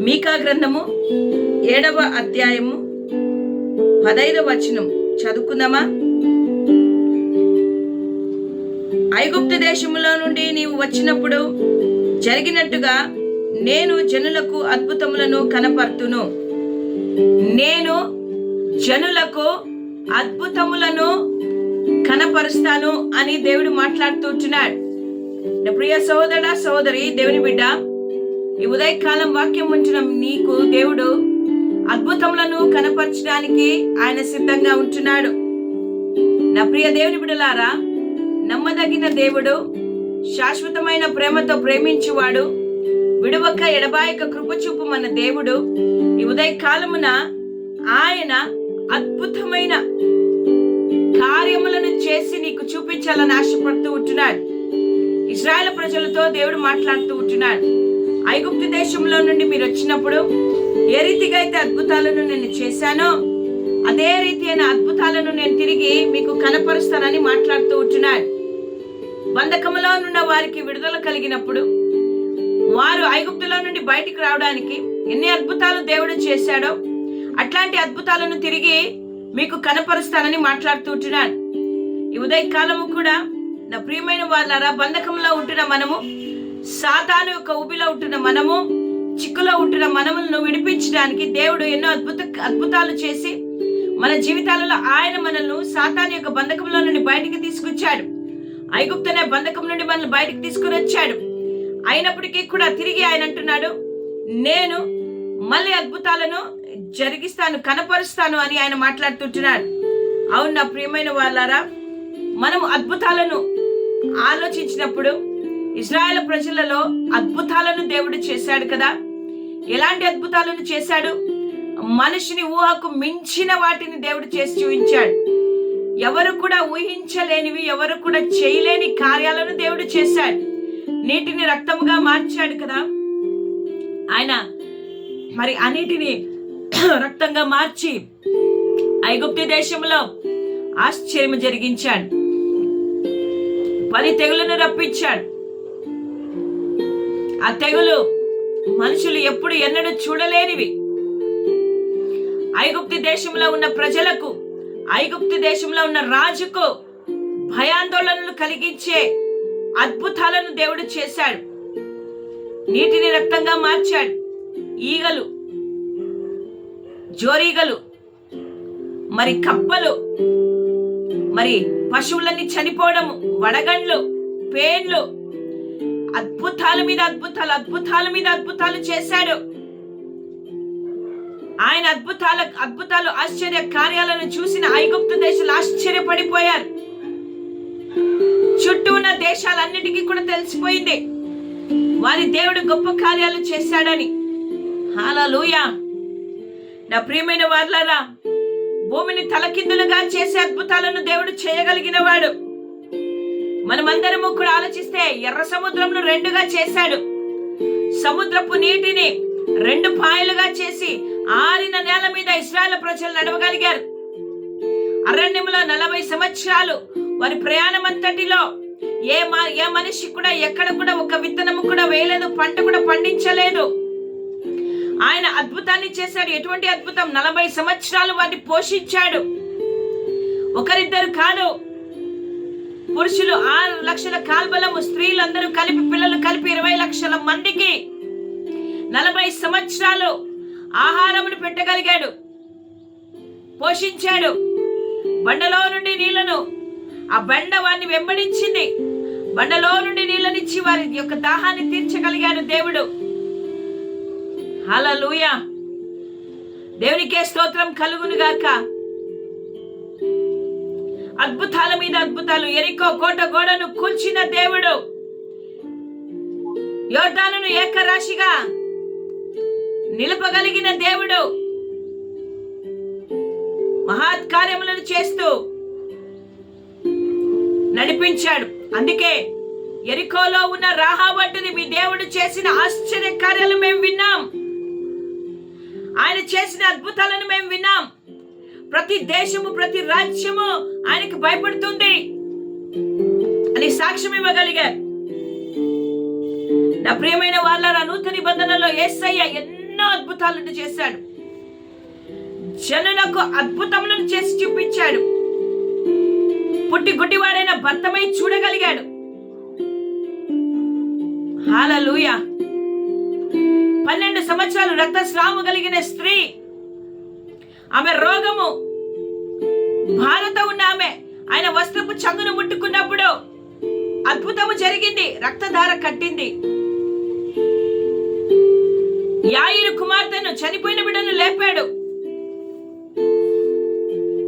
మీకా గ్రంథము ఏడవ అధ్యాయము పదైదవ వచనం. చదువుకుందామా? ఐగుప్తు దేశములో నుండి నీవు వచ్చినప్పుడు జరిగినట్టుగా నేను జనులకు అద్భుతములను కనపర్తును. నేను జనులకు అద్భుతములను కనపరుస్తాను అని దేవుడు మాట్లాడుతుంటున్నాడు ప్రియ సహోదర సోదరి దేవుని బిడ్డ ఈ ఉదయకాలం వాక్యం ఉంచడం నీకు దేవుడు అద్భుతములను కనపరచడానికి ఆయన సిద్ధంగా ఉంటున్నాడు. నా ప్రియ దేవుని బిడలారా నమ్మదగిన దేవుడు శాశ్వతమైన ప్రేమతో ప్రేమించువాడు విడవక ఎడబాయక కృపచూపు మన దేవుడు ఈ ఉదయ కాలమున ఆయన అద్భుతమైన కార్యములను చేసి నీకు చూపించాలని ఆశపడుతూ ఉంటున్నాడు. ఇజ్రాయెల్ ప్రజలతో దేవుడు మాట్లాడుతూ ఉంటున్నాడు. ఐగుప్తు దేశంలో నుండి మీరు వచ్చినప్పుడు ఏ రీతిగా అయితే అద్భుతాలను నేను చేశానో అదే రీతి అయిన అద్భుతాలను నేను తిరిగి మీకు కనపరుస్తానని మాట్లాడుతూ ఉంటున్నాడు. బంధకములో ఉన్న వారికి విడుదల కలిగినప్పుడు వారు ఐగుప్తులో నుండి బయటికి రావడానికి ఎన్ని అద్భుతాలు దేవుడు చేశాడో అట్లాంటి అద్భుతాలను తిరిగి మీకు కనపరుస్తానని మాట్లాడుతూ ఉంటున్నాడు. ఈ ఉదయకాలము కూడా నా ప్రియమైన వాళ్ళారా బంధకంలో ఉంటున్న మనము సాతాను యొక్క ఊబిలో ఉంటున్న మనము చిక్కులో ఉంటున్న మనములను విడిపించడానికి దేవుడు ఎన్నో అద్భుత అద్భుతాలు చేసి మన జీవితాలలో ఆయన మనల్ని సాతాను యొక్క బంధకంలో నుండి బయటికి తీసుకొచ్చాడు. ఐగుప్తనే బంధకం నుండి మనల్ని బయటికి తీసుకుని వచ్చాడు. అయినప్పటికీ కూడా తిరిగి ఆయన అంటున్నాడు నేను మళ్ళీ అద్భుతాలను జరిగిస్తాను కనపరుస్తాను అని ఆయన మాట్లాడుతుంటున్నాడు. అవును నా ప్రియమైన వాళ్ళారా మనం అద్భుతాలను ఆలోచించినప్పుడు ఇజ్రాయెల్ ప్రజలలో అద్భుతాలను దేవుడు చేశాడు కదా? ఎలాంటి అద్భుతాలను చేశాడు? మనిషిని ఊహకు మించిన వాటిని దేవుడు చేసి చూపించాడు. ఎవరు కూడా ఊహించలేనివి ఎవరు కూడా చేయలేని కార్యాలను దేవుడు చేశాడు. నీటిని రక్తముగా మార్చాడు కదా? ఆయన మరి ఆ నీటిని రక్తంగా మార్చి ఐగుప్తి దేశంలో ఆశ్చర్యం జరిగించాడు. పది తెగులను రప్పించాడు. ఆ తెగులు మనుషులు ఎప్పుడు ఎన్నడూ చూడలేనివి. ఐగుప్తి దేశంలో ఉన్న ప్రజలకు ఐగుప్తి దేశంలో ఉన్న రాజుకు భయాందోళనలు కలిగించే అద్భుతాలను దేవుడు చేశాడు. నీటిని రక్తంగా మార్చాడు. ఈగలు జోరీగలు మరి కప్పలు మరి పశువులన్నీ చనిపోవడము వడగండ్లు పేన్లు అద్భుతాల మీద అద్భుతాలు అద్భుతాల మీద అద్భుతాలు చేశాడు. ఆయన అద్భుతాల అద్భుతాలు ఆశ్చర్య కార్యాలను చూసిన ఐగుప్తు దేశాలు ఆశ్చర్యపడిపోయారు. చుట్టూ ఉన్న దేశాలన్నిటికీ కూడా తెలిసిపోయింది. వారి దేవుడు గొప్ప కార్యాలు చేశాడని. హాలూయా! నా ప్రియమైన వార్లరా భూమిని తలకిందులుగా చేసే అద్భుతాలను దేవుడు చేయగలిగిన వాడు మనమందరము కూడా ఆలోచిస్తే ఎర్ర సముద్రంను రెండుగా చేశాడు. సముద్రపు నీటిని రెండు పాయలుగా చేసి ఆరిన నేల మీద ఇస్రాయల్ ప్రజలు నడవగలిగారు. అరణ్యంలో నలభై సంవత్సరాలు వారి ప్రయాణం అంతటిలో ఏ ఏ మనిషి కూడా ఎక్కడ కూడా ఒక విత్తనము కూడా వేయలేదు పంట కూడా పండించలేదు. ఆయన అద్భుతాన్ని చేశాడు. ఎటువంటి అద్భుతం? నలభై సంవత్సరాలు వారిని పోషించాడు. ఒకరిద్దరు కాదు పురుషులు ఆరు లక్షల కాల్బలము స్త్రీలందరూ కలిపి పిల్లలు కలిపి ఇరవై లక్షల మందికి నలభై సంవత్సరాలు ఆహారమును పెట్టగలిగాడు. పోషించాడు. బండలో నుండి నీళ్ళను ఆ బండ వారిని వెంబడించింది. బండలో నుండి నీళ్ళనిచ్చి వారి యొక్క దాహాన్ని తీర్చగలిగాడు దేవుడు. అలా లూయ దేవునికే స్తోత్రం కలుగునుగాక. గాక అద్భుతాల మీద అద్భుతాలు. ఎరికో కోట గోడను కూల్చిన దేవుడు. యోర్దానును ఏకరాశిగా నిలపగలిగిన దేవుడు. మహాత్కార్యములను చేస్తూ నడిపించాడు. అందుకే ఎరికోలో ఉన్న రాహావంటిది మీ దేవుడు చేసిన ఆశ్చర్య కార్యాలు మేము విన్నాం. ఆయన చేసిన అద్భుతాలను మేము విన్నాం. ప్రతి దేశము ప్రతి రాజ్యము ఆయనకి భయపడుతుంది అని సాక్ష్యం ఇవ్వగలిగారు నా ప్రియమైన వాళ్ళ నూతన నిబంధనలో ఏసయ్య ఎన్నో అద్భుతాలను చేశాడు. జనులకు అద్భుతములను చేసి చూపించాడు. పుట్టి గుడ్డివాడైన భర్తమై చూడగలిగాడు. హాలూయ పన్నెండు సంవత్సరాలు రక్తస్రావం కలిగిన స్త్రీ ఆమె రోగము. బాధతో ఉన్న ఆమె ఆయన వస్త్రపు చంగును ముట్టుకున్నప్పుడు అద్భుతము జరిగింది రక్తధార కట్టింది. యాయిరు కుమార్తెను చనిపోయిన బిడ్డను లేపాడు.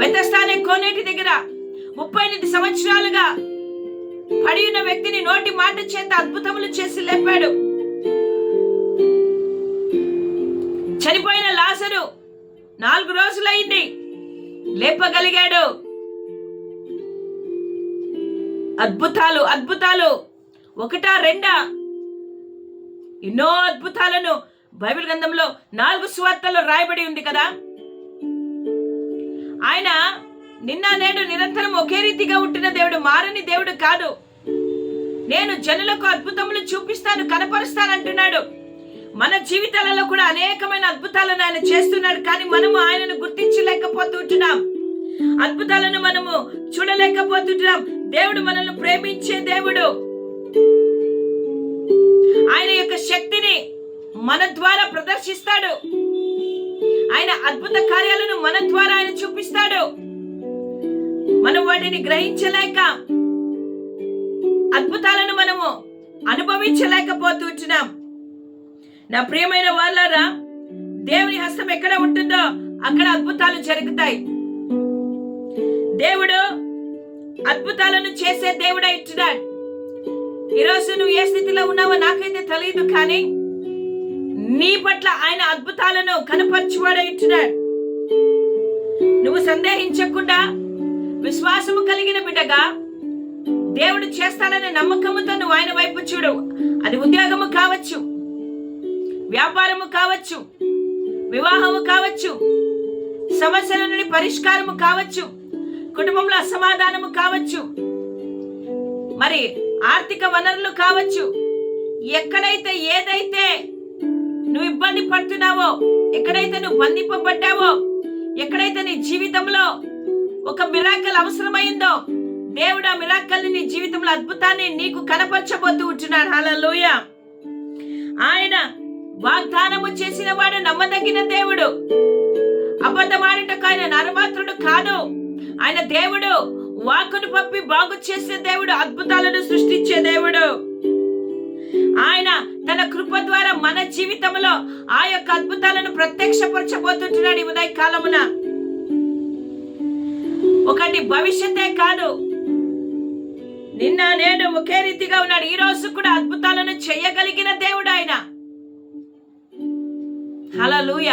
బెతస్థానే కోనేటి దగ్గర ముప్పై ఎనిమిది సంవత్సరాలుగా పడి ఉన్న వ్యక్తిని నోటి మాట చేత అద్భుతములు చేసి లేపాడు. చనిపోయిన నాలుగు రోజులైంది. లేపగలిగాడు. అద్భుతాలు అద్భుతాలు. ఒకటా రెండా? ఎన్నో అద్భుతాలను బైబిల్ గ్రంథంలో నాలుగు సువార్తల్లో రాయబడి ఉంది కదా? ఆయన నిన్న నేడు నిరంతరం ఒకే రీతిగా ఉంటున్న దేవుడు మారని దేవుడు కాదు. నేను జనులకు అద్భుతములు చూపిస్తాను కనపరుస్తాను అంటున్నాడు. మన జీవితాలలో కూడా అనేకమైన అద్భుతాలను ఆయన చేస్తున్నాడు కానీ మనము ఆయనను గుర్తించలేకపోతుంటున్నాం అద్భుతాలను మనము చూడలేకపోతుంటున్నాం దేవుడు మనల్ని ప్రేమించే దేవుడు. ఆయన యొక్క శక్తిని మన ద్వారా ప్రదర్శిస్తాడు. ఆయన అద్భుత కార్యాలను మన ద్వారా ఆయన చూపిస్తాడు. మనం వాటిని గ్రహించలేక అద్భుతాలను మనము అనుభవించలేకపోతుంటున్నాం నా ప్రియమైన వాళ్ళారా దేవుని హస్తం ఎక్కడ ఉంటుందో అక్కడ అద్భుతాలు జరుగుతాయి. దేవుడు అద్భుతాలను చేసే దేవుడై ఇట్టున్నాడు ఈరోజు నువ్వు ఏ స్థితిలో ఉన్నావో నాకైతే తెలియదు కానీ నీ పట్ల ఆయన అద్భుతాలను కనపరచువాడై ఇట్టున్నాడు నువ్వు సందేహించకుండా విశ్వాసము కలిగిన బిడ్డగా దేవుడు చేస్తాడనే నమ్మకముతో నువ్వు ఆయన వైపు చూడు. అది ఉద్యోగము కావచ్చు వ్యాపారము కావచ్చు వివాహము కావచ్చు సమస్యల నుండి పరిష్కారము కావచ్చు కుటుంబంలో అసమాధానము కావచ్చు మరి ఆర్థిక వనరులు కావచ్చు ఎక్కడైతే ఏదైతే నువ్వు ఇబ్బంది పడుతున్నావో ఎక్కడైతే నువ్వు బంధింపబడ్డావో ఎక్కడైతే నీ జీవితంలో ఒక మిరాకల్ అవసరమైందో దేవుడు ఆ మిరాకల్ని నీ జీవితంలో అద్భుతాన్ని నీకు కనపరచబోతూ ఉంటున్నాడు. హల్లెలూయ ఆయన వాగ్దానము చేసిన వాడు నమ్మదగిన దేవుడు. అబద్ధమాడటకు ఆయన నరమాత్రుడు కాదు. ఆయన దేవుడు వాక్కును పంపి బాగు చేసే దేవుడు అద్భుతాలను సృష్టించే దేవుడు. ఆయన తన కృప ద్వారా మన జీవితంలో ఆ యొక్క అద్భుతాలను ప్రత్యక్షపరచబోతుంటున్నాడు ఉదయ కాలమున ఒకటి భవిష్యత్తే కాదు. నిన్న నేను ఒకే రీతిగా ఉన్నాడు. ఈ రోజు కూడా అద్భుతాలను చేయగలిగిన దేవుడు ఆయన. హలలుయ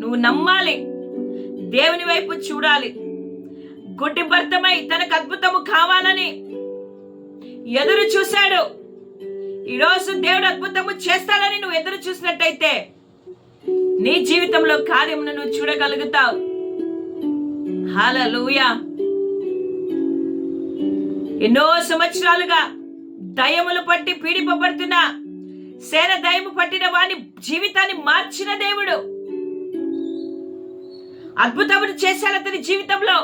నువ్వు నమ్మాలి. దేవుని వైపు చూడాలి. గుడ్డి భర్తమై తనకు అద్భుతము కావాలని ఎదురు చూశాడు. ఈరోజు దేవుడు అద్భుతము చేస్తాడని నువ్వు ఎదురు చూసినట్టయితే నీ జీవితంలో కార్యమును నువ్వు చూడగలుగుతావు. హలలుయా ఎన్నో సంవత్సరాలుగా దయములు పట్టి పీడిపబడుతున్నా సేన దయము పట్టిన వాని జీవితాన్ని మార్చిన దేవుడు. అద్భుతములు చేశాడు అతని జీవితంలో.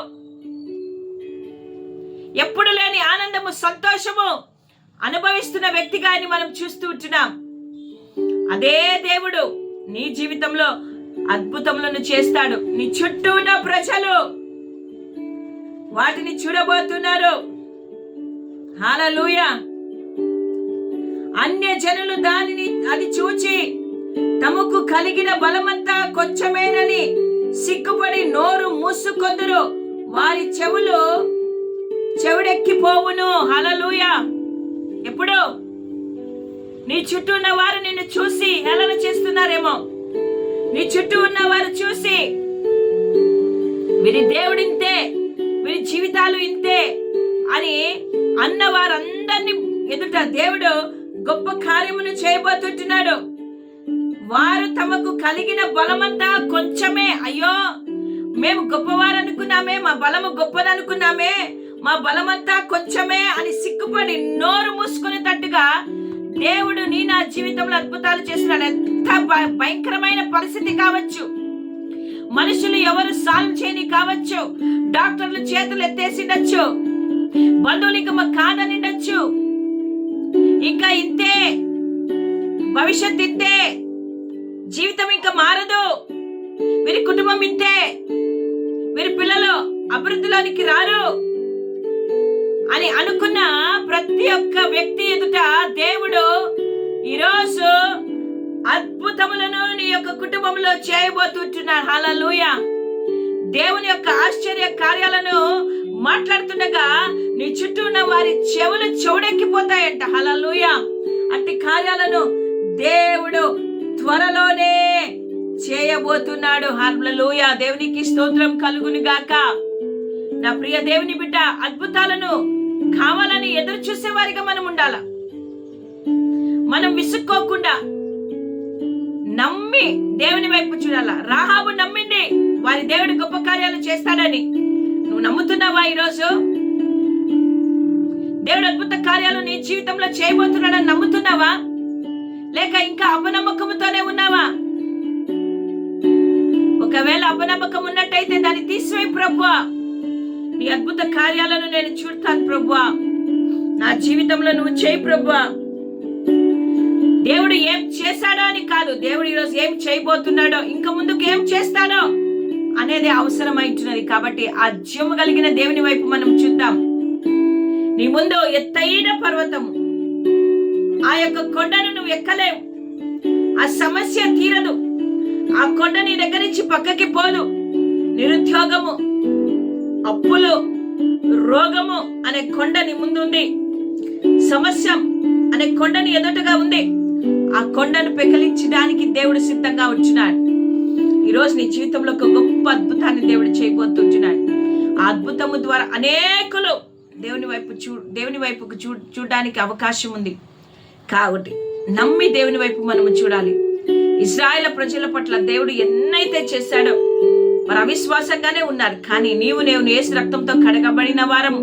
ఎప్పుడు లేని ఆనందము సంతోషము అనుభవిస్తున్న వ్యక్తిగా అని మనం చూస్తూ ఉంటున్నాం. అదే దేవుడు నీ జీవితంలో అద్భుతములను చేస్తాడు. నీ చుట్టూ ఉన్న ప్రజలు వాటిని చూడబోతున్నారు. హాలూయా అన్య జనులు దానిని అది చూచి తమకు కలిగిన బలమంతా కొంచెమేనని సిగ్గుపడి నోరు మూసుకొందురు. వారి చెవులు చెవుడెక్కిపోవును. హలలుయ ఎప్పుడు నీ చుట్టూ ఉన్న వారు నిన్ను చూసి హేళన చేస్తున్నారేమో. నీ చుట్టూ ఉన్న వారు చూసి వీరి దేవుడు ఇంతే వీరి జీవితాలు ఇంతే అని అన్న వారందరినీ ఎదుట దేవుడు గొప్ప కార్యమును చేయబోతుంటున్నాడు. వారు తమకు కలిగిన బలమంతా కొంచెమే. అయ్యో మేము గొప్పవారు అనుకున్నామే మా బలము గొప్పదనుకున్నామే మా బలమంతా కొంచెమే అని సిగ్గుపడి నోరు మూసుకునేటట్టుగా దేవుడు నీ నా జీవితంలో అద్భుతాలు చేస్తున్నాడు ఎంత భ- భయంకరమైన పరిస్థితి కావచ్చు. మనుషులు ఎవరు సాల్వ్ చేయని కావచ్చు డాక్టర్లు చేతులు ఎత్తేసిండొచ్చు బంధువులు ఇంకా మా కాదనిండొచ్చు ఇంకా ఇంతే. భవిష్యత్ ఇంతే. జీవితం ఇంకా మారదు. వీరి కుటుంబం ఇంతే. వీరి పిల్లలు అభివృద్ధిలోనికి రారు. అని అనుకున్న ప్రతి ఒక్క వ్యక్తి ఎదుట దేవుడు ఈరోజు అద్భుతములను నీ యొక్క కుటుంబంలో చేయబోతుంటున్నాడు. హలలుయ దేవుని యొక్క ఆశ్చర్య కార్యాలను మాట్లాడుతుండగా నీ చుట్టూ ఉన్న వారి చెవులు చెవుడెక్కిపోతాయంట. హలలుయ అట్టి కార్యాలను దేవుడు త్వరలోనే చేయబోతున్నాడు. హల్లెలూయ. దేవునికి స్తోత్రం కలుగును గాక. నా ప్రియ దేవుని బిడ్డ అద్భుతాలను కావాలని ఎదురు చూసే వారిగా మనం ఉండాల? మనం విసుక్కోకుండా నమ్మి దేవుని వైపు చూడాల? రాహాబు నమ్మింది వారి దేవుడు గొప్ప కార్యాలు చేస్తాడని. నువ్వు నమ్ముతున్నావా ఈరోజు? దేవుడు అద్భుత కార్యాలు నీ జీవితంలో చేయబోతున్నాడని నమ్ముతున్నావా? లేక ఇంకా అపనమ్మకంతోనే ఉన్నావా? ఒకవేళ అపనమ్మకం ఉన్నట్టయితే దాన్ని తీసివేయి ప్రభువా. నీ అద్భుత కార్యాలను నేను చూడతాను ప్రభువా. నా జీవితంలో నువ్వు చేయి ప్రభువా. దేవుడు ఏం చేశాడో అని కాదు దేవుడు ఈరోజు ఏం చేయబోతున్నాడో ఇంకా ముందుకు ఏం చేస్తాడో అనేది అవసరమైంటున్నది. కాబట్టి ఆ జీవము కలిగిన దేవుని వైపు మనం చూద్దాం. నీ ముందు ఎత్తైన పర్వతము ఆ యొక్క కొండను నువ్వు ఎక్కలేవు. ఆ సమస్య తీరదు. ఆ కొండ నీ దగ్గర నుంచి పక్కకి పోదు. నిరుద్యోగము అప్పులు రోగము అనే కొండ నీ ముందు ఉంది. సమస్య అనే కొండని ఎదుటగా ఉంది. ఆ కొండను పెకలించడానికి దేవుడు సిద్ధంగా ఉంచున్నాడు ఈరోజు నీ జీవితంలో ఒక గొప్ప అద్భుతాన్ని దేవుడు చేయబోతున్నాడు ఆ అద్భుతము ద్వారా అనేకులు దేవుని వైపు చూ దేవుని వైపుకు చూ చూడడానికి అవకాశం ఉంది. కాబట్టి నమ్మి దేవుని వైపు మనము చూడాలి. ఇజ్రాయేల్ ప్రజల పట్ల దేవుడు ఎన్నైతే చేశాడో మరి అవిశ్వాసంగానే ఉన్నారు. కానీ నీవు నేను ఏసు రక్తంతో కడగబడిన వారము.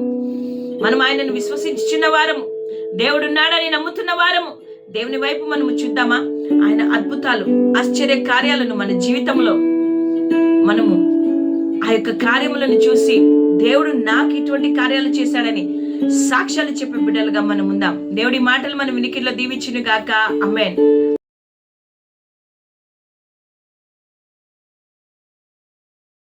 మనం ఆయనను విశ్వసించున్న వారము. దేవుడున్నాడని నమ్ముతున్న వారము. దేవుని వైపు మనము చూద్దామా? ఆయన అద్భుతాలు ఆశ్చర్య కార్యాలను మన జీవితంలో మనము ఆ యొక్క కార్యములను చూసి దేవుడు నాకు ఇటువంటి కార్యాలు చేశాడని సాక్ష్యాలు చెప్పే బిడ్డలుగా మనం ఉందాం. దేవుడి మాటలు మన వినికిట్లో దీవించును గాక. అమ్మేన్